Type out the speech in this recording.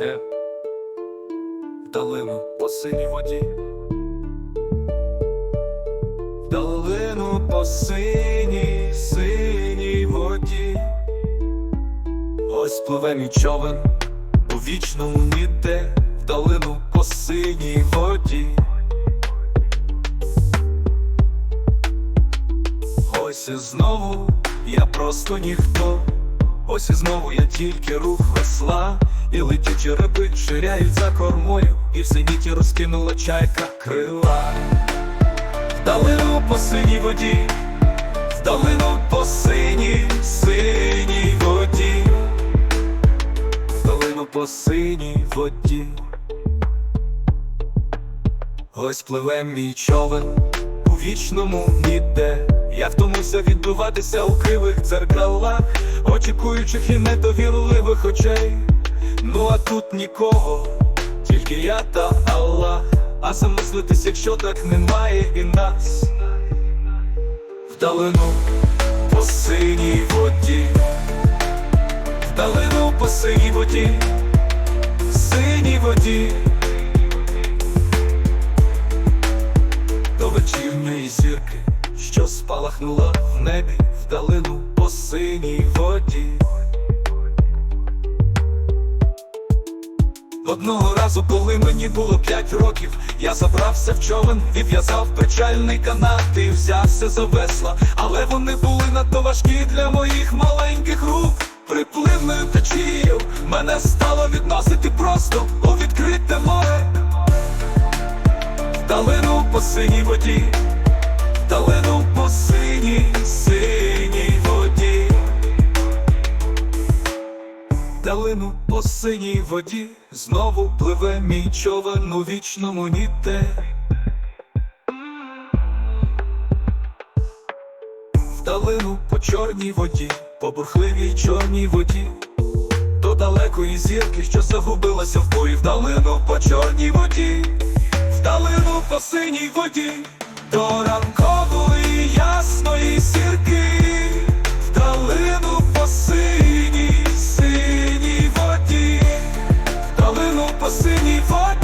Е. Долину по синій воді. Долину по синій, синій воді. Ось пливе мій човен у вічному ніде, в долину по синій воді. Ось і знову я просто ніхто. Ось і знову я тільки рух весла, і летючі риби ширяють за кормою, і в синіті розкинула чайка крила. В долину по синій воді, в долину по синій, синій воді, в долину по синій воді. Ось пливе мій човен у вічному ніде. Я втомився відбиватися у кривих дзеркалах, очікуючих і недовірливих очей. Ну а тут нікого, тільки я та Аллах. А замислитись, якщо так немає і нас. Вдалину по синій воді, вдалину по синій воді, синій воді. Спалахнула в небі, вдалину по синій воді. Одного разу, коли мені було п'ять років, я забрався в човен і в'язав печальний канат і взявся за весла, але вони були надто важкі для моїх маленьких рук. Припливною течією мене стало відносити просто у відкрите море. Далину по синій воді, далину по синій воді, знову пливе мій човен у вічному ніде. Вдалину по чорній воді, по бурхливій чорній воді, до далекої зірки, що загубилася в бої, вдалину по чорній воді, вдалину по синій воді, до ранкової ясної сірки. Você me vota